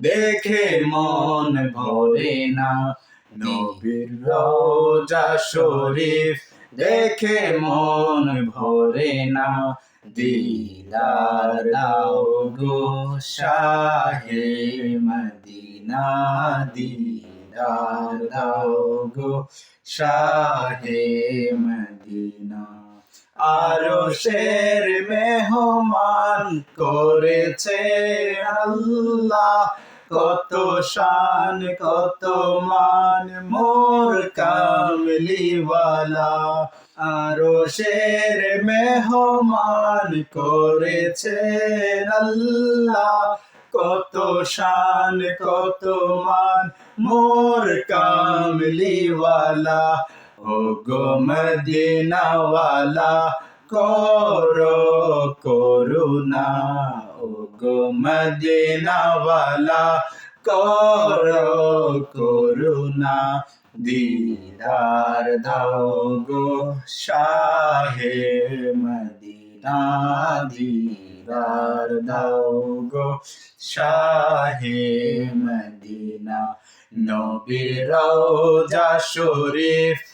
দেখে মন ভরে না। নবীর রওজা শরীফ দেখে মন ভরে না। দিদার দাও গো শাহে মদিনা। দিদার দাও গো শাহে মদিনা। আরও শের মেহমান করেছে আল্লাহ। কত শান, কত মান, মোর কামলিওয়ালা আরও শের মেহমান করেছে আল্লাহ। কত শান, কত মান, মোর কামলিওয়ালা ও গো মদিনাওয়ালা, করো করুণা। মদিনাওয়ালা, করো করুণা, দিদার দাও গো শাহে মদিনা, দিদার দাও গো শাহে মদিনা, নবীর শরীফ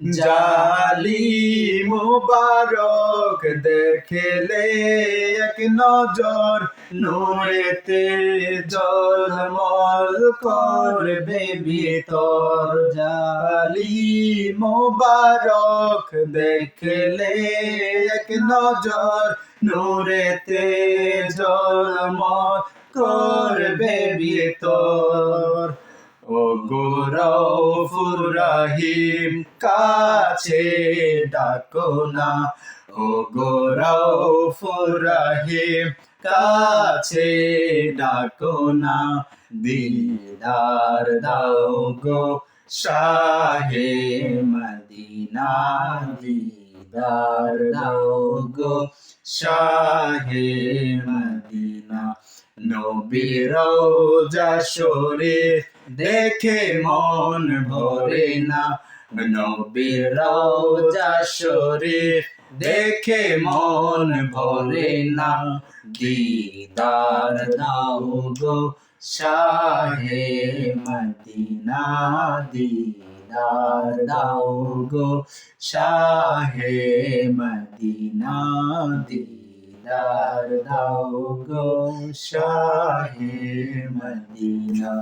জালি মুবারক দেখলে এক নজর, নূরেতে জলমল করবে ভিতর জালি মুবারক দেখলে এক নজর, নূরেতে জলমল করবে ভিতর রাহিম, কাছে ডাকো না। ও গৌরফুর রাহিম, কাছে ডাকো না। দিদার দাও গো শাহে মদিনা, দিদার দাও গো শাহে মদিনা। নবীর শরীফ দেখে মন ভরে না। নবীর রওজা দেখে মন ভরে না। দিদার দাও গো শাহে মদিনা, দিদার দাও গো শাহে মদিনা, দিদার দাও গো শাহে মদিনা।